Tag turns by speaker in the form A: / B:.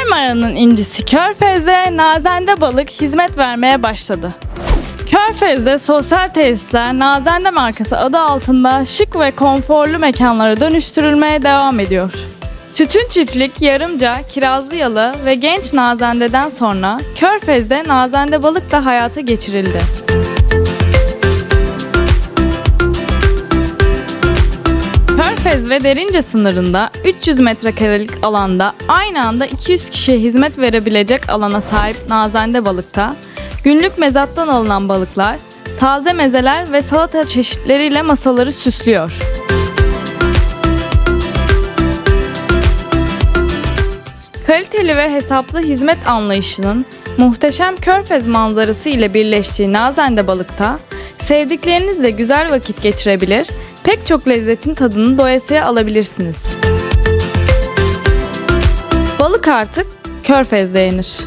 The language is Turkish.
A: Marmara'nın incisi Körfez'de Nazende Balık hizmet vermeye başladı. Körfez'de sosyal tesisler Nazende markası adı altında şık ve konforlu mekanlara dönüştürülmeye devam ediyor. Tütün Çiftlik, Yarımca, Kirazlıyalı ve Genç Nazende'den sonra Körfez'de Nazende Balık da hayata geçirildi. Körfez ve Derince sınırında 300 metrekarelik alanda aynı anda 200 kişiye hizmet verebilecek alana sahip Nazende Balık'ta günlük mezattan alınan balıklar, taze mezeler ve salata çeşitleriyle masaları süslüyor. Kaliteli ve hesaplı hizmet anlayışının muhteşem körfez manzarası ile birleştiği Nazende Balık'ta sevdiklerinizle güzel vakit geçirebilir, pek çok lezzetin tadını doyasıya alabilirsiniz. Balık artık körfezde yenir.